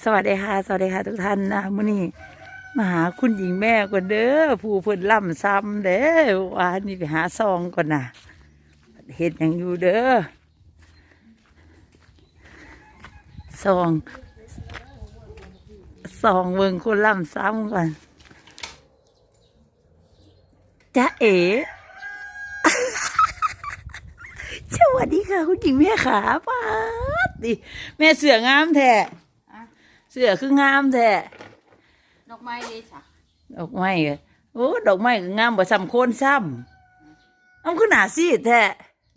สวัสดีค่ะ สวัสดีค่ะทุกท่านนะมื่อนี้มาหาคุณหญิงแม่ก่อนเด้อผู้เพิ่นล่ำซ้ำเด้อวานี่ไปหาซองก่อนนะเห็ดอย่างอยู่เด้อซองซองเบิ่งคนล่ำซ้ำก่อนจ้าเอ๋สวัสดีค่ะ คุณหญิงแม่ขาป้าดิแม่เสืองามแท้ เสือคืองามแท้ดอกไม้เลยจ้ะดอกไม้ก็โอ้ดอกไม้ก็งามบ่ซ้ำโคนซ้ำเอ้าคือหนาซีดแท้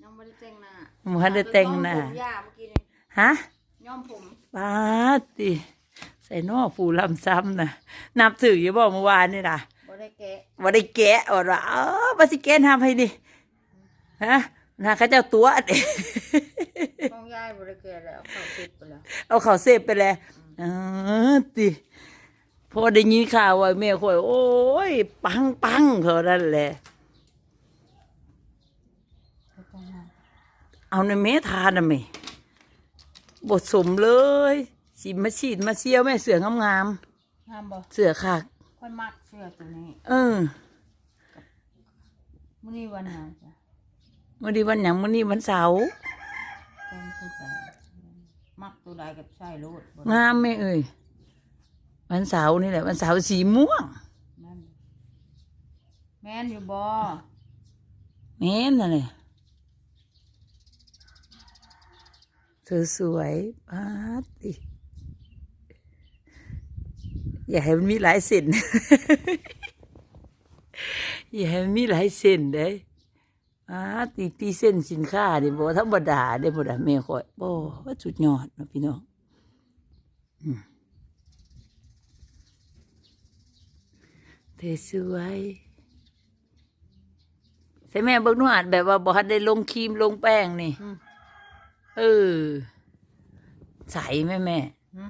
ยังไม่ได้แต่งหน้าบ่ทันได้แต่งหน้าย้อมผมย่าเมื่อกี้นี่ฮะย้อมผมป้าดติใส่นอกผู้ลำซ้ำน่ะนับถืออยู่บ่เมื่อวานนี่ล่ะบ่ได้แกะบ่ได้แกะว่าว่าเออบ่สิแกะทำให้ดิฮะน่าเขาเจ้าตัวเด้ของยายบ่ได้แกะแล้วเข้าติดไปแล้ว เอาเขาเสพไปแล้วเออติพอได้ยินข่าวว่าแม่ข่อยโอ้ย ปังปังเขานั่นแหละ เอาในเมทานนะแม่บทสมเลยสิมาฉีดมาเชี่ยวแม่เสืองามงามบ่ๆเสือค่ะค่อยมักเสื้อตัวนี้เออมื้อนี้วันหยังจ้ะวันนี้วันหยังวันนี้วันเสาร์แต่งตัวแต่ มักตัวใดกับใส่โลดบ่งามแม่เอ้ยวันเสาร์นี่แหละวันเสาร์สีม่วงแม่นแม่นอยู่บ่แม่นน่ะเลยเธอสวยป้าดดิอย่าให้มันมีหลายเส้น อย่าให้มันมีหลายเส้นเด้ ป้าดตีตีเส้นสินค้าดิบ่ธรรมดาเด้บ่ได้แม่ข่อยบ่ว่าสุดยอดเนาะพี่น้องอืมเธอสวยใช่แม่เบิ่งหนูอาจแบบว่าบ่ทันได้ลงครีมลงแป้งนี่อืมเออ ใสแม่แม่หึ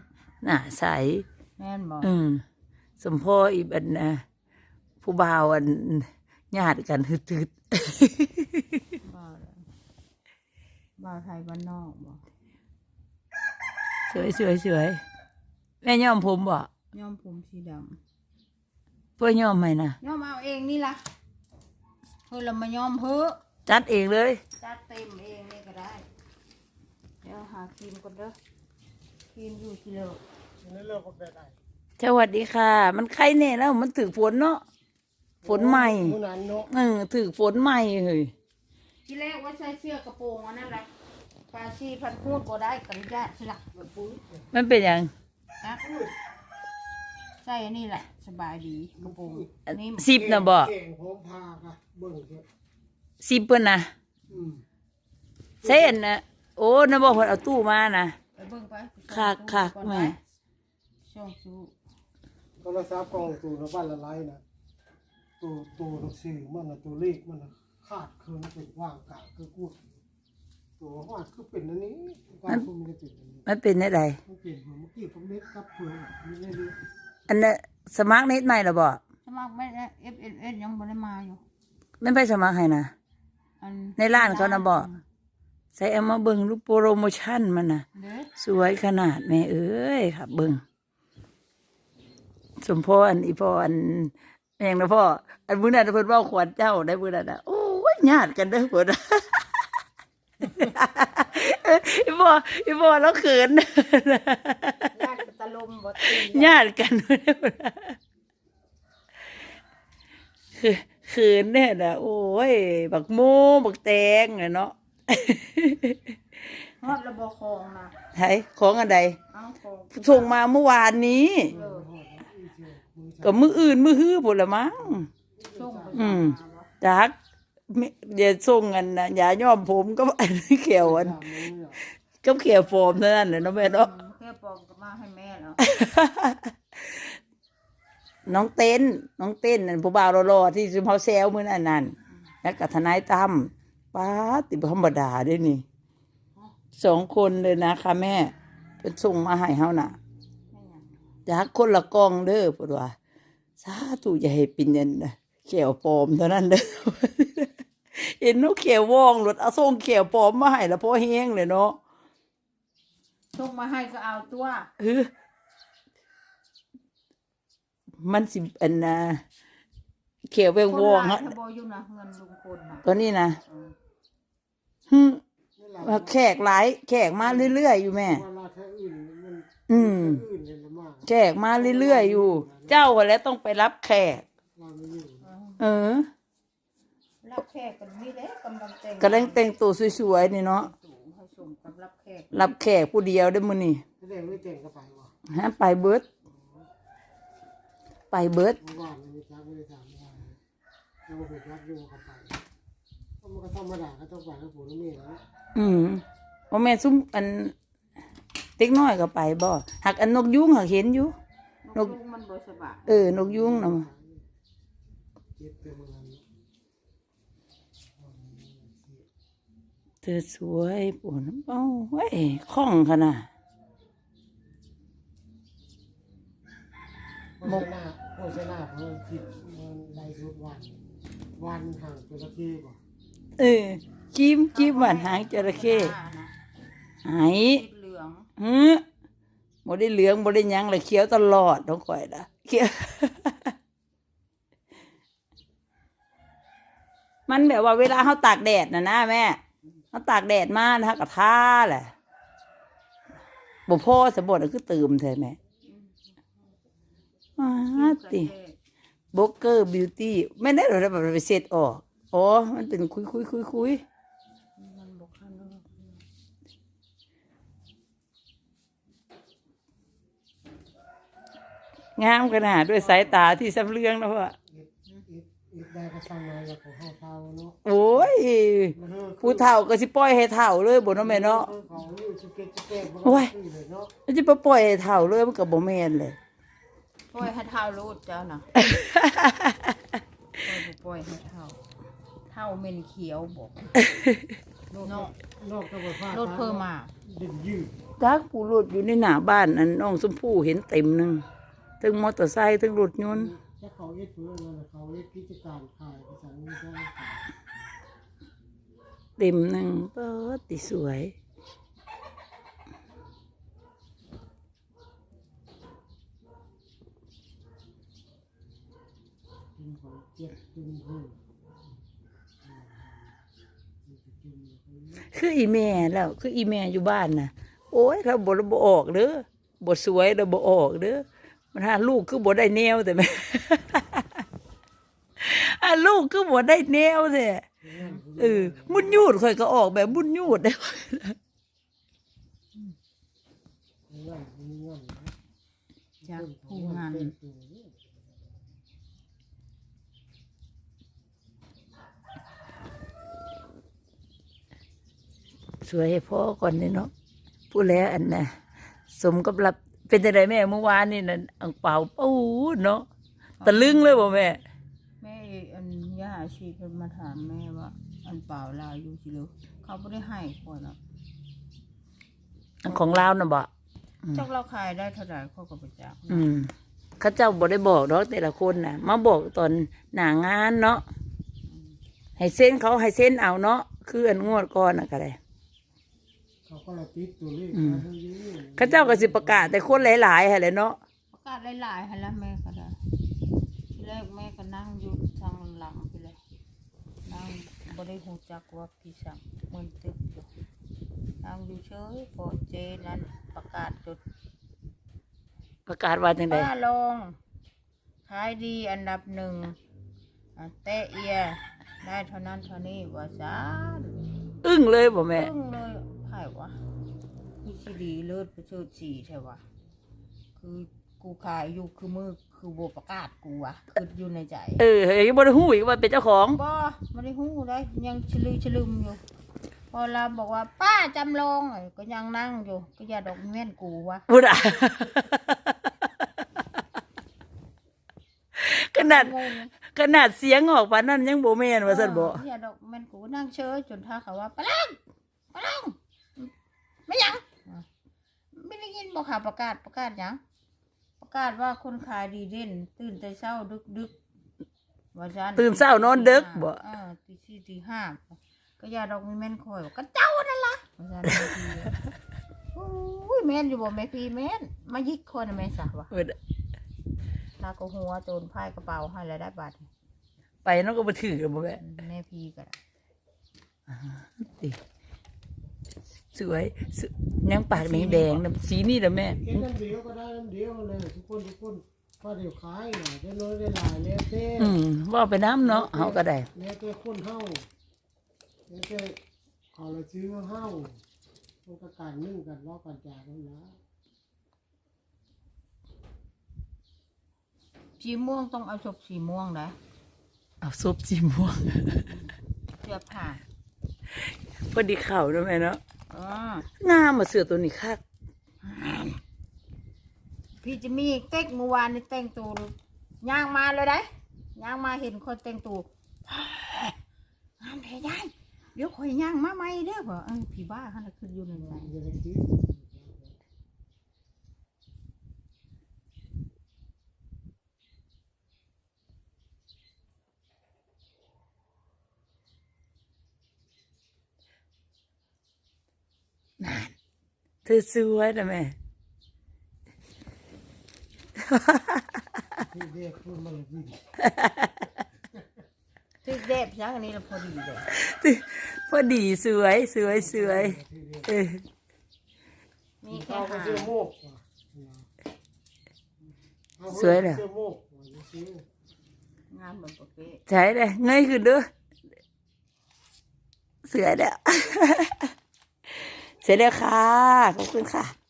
น่ะใสแม่นบ่อืมสมพ่ออีบันนะผู้บ่าวอันญาติกันฮึด บ่เลยบ่าวไทยบ้านนอกบ่ๆสวยสวยสวยแม่ย้อมผมบ่ย้อมผมสีดำเพื่อย้อมไหมนะย้อมเอาเองนี่ล่ะเฮ้ยเรามาย้อมเพ้อจัดเองเลย จัดเต็มเองนี่ก็ได้ เดี๋ยวหาครีมก่อนเด้อครีมอยู่ที่เลิกสวัสดีค่ะ มันใครแน่แล้วมันถือฝนเนาะ ฝนใหม่ผู้นั้นเนาะเออถือฝนใหม่เฮ้ยที่แรกว่าใส่เสื้อกระโปรงอันนั้นแหละปลาชีพันพูดบ่ได้กันยะสิละมันเป็นอย่างนะใส่อันนี้แหละ สบายดีกระโปรงนี่สิบนะบ่เก่งผมพากะเบิ่งเถอะสิบเพิ่นนะอืมเส้นนะโอ้นะบอกเพิ่นเอาตู้มานะไปเบิ่งไปคักคักก่อนแม่ไปช่วงสู้โทรศัพท์กล้องตัวละวันละไลน์นะ ตัวตัวหนังสือมันนะตัวเลขมันนะขาดเคินเป็นว่างกลางคือกูดตัววาดคือเป็นอันนี้ความคุณมันจะเป็นอันนี้มันเป็นได้ไดมันเปลี่ยนหัวเมื่อกี้ผมเล็กกับเพื่อนมีเรื่อยอันนั้นสมัครเน็ตใหม่หรอบ่สมัครไม่ได้ F N S ยังบ่ได้มาอยู่ไม่ไปสมัครให้นะอันในร้านเขานะบ่ใส่เอามาเบิ่งรูปโปรโมชั่นมันนะเด้อสวยขนาดแม่เอ้ยค่ะเบิ่งสมพรอีพ่ออัน แม่งนะพ่อ อันมื้อนั้นเพิ่นเว้าขวัญเจ้าได้มื้อนั้นน่ะโอ้ยญาติกันเด้อเพิ่นอีพ่ออีพ่อแล้วเขินญาติตะลมบ่ตีญาติกันคือคืนเนี่ยนะโอ้ย บักโมบักแตงอะเนาะฮอดระบ่คองนะไห้ของอันใดเอาของส่งมาเมื่อวานนี้เออ ก็มืออื่นมือฮื้อผลละมั้งส่งไปอืมมาบ่จักไม่เดี๋ยวส่งกันนะอย่าย้อมผมก็อันนี้เขียวอันๆตามนี้เนาะก็เขียวโฟมเท่านั้นแหละเนาะแม่เนาะอืมแค่ปองก็มาให้แม่แล้วน้องเต้น น้องเต้นนั่นผู้บ่าวรอๆที่ซุมเฮาแซวมื้อนั้นนั่นแล้วกับทนายตั้มป้าดติบ่ธรรมดาเด้นี่สองคนเลยนะคะแม่ เป็นส่งมาให้เฮาน่ะไม่หยังจากคนละกล่องเด้อพูดว่า สาธุอย่าให้เป็นยันนะเขียวปลอมเท่านั้นเด้อเห็นนกเขียวว่องหลดเอาส่งเขียวปลอมมาให้แล้วพอแห้งเลยเนาะส่งมาให้ก็เอาตัวเออมันสิอันน่ะเขียวเวงคนวงหลาฮะยทบอยู่นะเงินลุงพลนะตัวนี้นะเออหึนี่หลายว่าแขกหลายแขกมาเรื่อยๆอยู่แม่เวลาแค่อื่นมันอืมแค่อื่นเนี่ยละมากแขกมาเรื่อยๆอยู่ เจ้าก็แล้วต้องไปรับแขกเราไม่อยู่เออเออ รับแขกกันนี่แหละกำลังแต่งกำลังแต่งตัวสวยๆนี่เนาะตู่ให้สมกับรับแขกรับแขกผู้เดียวได้อมื้อนี่แสดงไม่แต่งก็ไปวะฮะไปเบิด ไปเบิด เมื่อวานไม่จักไม่ได้ถามว่าแล้วมันไปจักอยู่กับไปเพราะมันก็ธรรมดาก็ต้องไปกับผู้นี่แม่แล้ว อืมว่าแม่ซุ่มอันเด็กน้อยก็ไปบ่หักอันนกยุงหักเห็นอยู่ นกยุงมันบ่สบายเออนกยุงน่ะเจ็บไปเมืองนั้นเธอสวยปุ่นเอ้าเว้ยคล่องขนาดโฆษณาโฆษณาเพิ่มคิดมันไล่สุดวัน วันห่างจระเข้กว่าเออจิ้มจิ้มหวานหางจระเข้นะหายติดเหลืองฮึ บ่ได้เหลืองบ่ได้ยังเลยเขียวตลอดน้องข่อยนะเขียวมันแบบว่าเวลาเขาตากแดดนะนะแม่เขาตากแดดมานะกับท่าแหละบ่พ่อสมบูรณ์คือตื่มใช่ไหมอ้าติโบกเกอร์บิวตี้ไม่ได้หรอกแบบไปเสร็จออกอ๋อมันเป็นคุยคุยคุยคุย มันบ่คันเนอะ งามขนาดด้วยสายตาที่สำเรืองนะพ่อเอ็ดเอ็ดเอ็ดได้ก็ทำงานกับของเฮาเท่าเนาะโอ้ยผู้เฒ่าก็สิปล่อยให้เฒ่าเลยบ่เนาะแม่เนาะเขาอยู่สิบเจ็ดสิบแปดมันโอ้ก็ยซื้อเลยเนาะมันจะไปปล่อยให้เฒ่าเลยมันก็บ่แม่นเลยปล่อยให้เท่ารูดเจ้าน่ะปล่อยบ่ปล่อยให้เท่าเท่าเม็นเขียวบอกเนาะนอกจากว่าผ้ารถเพิ่มมาดินยืดจักผู้รถอยู่ในหน้าบ้านอันน้องชมพู่เห็นเต็มหนึง ทั้งมอเตอร์ไซค์ทั้งรถยนต์ถ้าเขาเอ็ดเพื่อนนั่นน่ะเขาเอ็ดกิจการขายภาษาอังกฤษได้ขายเต็มหนึงเปิดติสวยกินของเจ็บกินเพิ่มคืออีแม่แล้วคืออีแม่อยู่บ้านน่ะ โอ้ยเราบ่บ่ออกเด้อบ่สวยเราบ่ออกเด้อ มันหาลูกคือบ่ได้แนวแต่แม่อาลูกคือบ่ได้แนวแท้เออมุนยูดข่อยก็ออกแบบมุนยูดได้ค่อนมีเงื่อนนะจากผู้งานสวยให้พ่อก่อนนี่เนาะพูดแล้วอันน่ะสมกับรับ เป็นจังไดแม่เมื่อวานนี่นั่นอังเปาปูดเนาะตะลึงเลยบ่แม่ แม่อันย่าอาชีเพิ่นมาถามแม่ว่า อันเปล่าลาวอยู่สิเหรือเขาบ่ได้ให้ก่อนอะอันของเราน่ะบ่จักเราขายได้เท่าไหร่เขาก็ไปจักอืมเขาเจ้าบ่ได้บอกดอกแต่ละคนน่ะ มาบอกตอนหน้างานเนาะให้เส้นเขาให้เส้นเอาเนาะคืออันงวดก่อนน่ะก็ได้ เขาก็ละติดตัวเลขอืมมาให้ยืมเขาเจ้าก็สิประกาศแต่คนหลายๆหั่นแหละเนาะประกาศหลายๆให้แล้วแม่ก็ได้ทีแรกแม่ก็นั่งอยู่ทางหลังพี่เลยนั่งบ่ได้ฮู้จักว่าพี่สังมันตึกอยู่นั่งอยู่เฉยพอเจนั้นประกาศจุดประกาศว่าจังไดป้าลงขายดีอันดับหนึ่งอะเตะเอีย ได้เท่านั้นเท่านี้ว่าจ้าอึ้งเลยบ่แม่ตึ้ง ดีเลิศประเสริฐสีใช่วะคือกูขายอยู่คือมือคือโบประกาศกูวะคืออยู่ในใจเออเฮ้ยบ่ได้ฮู้อีกว่าเป็นเจ้าของบ่ไม่ได้หู้เลยยังชลือชลืมอยู่ พอเราบอกว่าป้าจำลองเอ้ยก็ยังนั่งอยู่ ก็อย่าดอกแม่นกูวะบ่ได้ขนาดงงขนาดเสียงออกปานนั้นยังบ่แม่นว่าซั่นบ่เอออย่าดอกแม่นกูนั่งเชยจนท่าเขาว่าปะลังปะลังไม่หยัง ไม่ได้ยินบอกข่าวประกาศประกาศหยังประกาศว่าคนขายดีเด่น ตื่นแต่เช้าดึกดึกๆว่าฉันตื่นเช้านอนดึกบ่เออตีสี่ตีห้าก็อย่าดอกมีแม่นคอยบอกก็เจ้านั่นล่ะว่าฉันบางทีโอ้ยแม่นอยู่บ่แม่พี่แม่นมายิกคนน่ะแม่สาวะเออถ้าก็หัวโจรพายกระเป๋าให้แล้วได้บัตรไปน้องก็มาถือกันบ่แม่แม่พี่ก็ได้ติ สวยสวยยังปากแดงๆนะสีนี่นะแม่เอ็นน้ำเดียวก็ได้น้ำเดียวเลยทุกคนทุกคนก็เดี๋ยวขายหน่อยได้น้อยได้หลายแล้วแต่อืมว่าไปน้ำเนาะเฮาก็ได้ แล้วแต่คนเฮาแล้วแต่ขอละซื้อเฮามันก็การนึ่งกันรอกันจากนั่นนะสีม่วงต้องเอาศพสีม่วงนะเอาซุปจีม่วง เสื้อผ้าพอดีเข่าเนาะแม่เนาะอ๋อ งามมาเสือตัวนี้คักพี่จะมีเต็กเมื่อวานนี่แต่งตัวย่างมาเลยได้ย่างมาเห็นคนแต่งตัวงามแท้ยายเดี๋ยวคอยย่างมาใหม่เด้อบ่อพี่บ้าขนาดขึ้นอยู่ในใจ จะได้คิด เธอสวยนะแม่ที่เรียกพูดมาเลยพี่ทึกเด็บจังอันนี้เราพอดีเลยพอดีสวยสวยสวยเออมีแค่เอาไปหาเสื้อโมกว่ะเอาสวยเลยเสื้อโมกว่ะซื้องามเหมือนปกติใช่เลยเงยขึ้นด้วยเสือเด้อ เสร็จแล้วค่ะ ขอบคุณค่ะ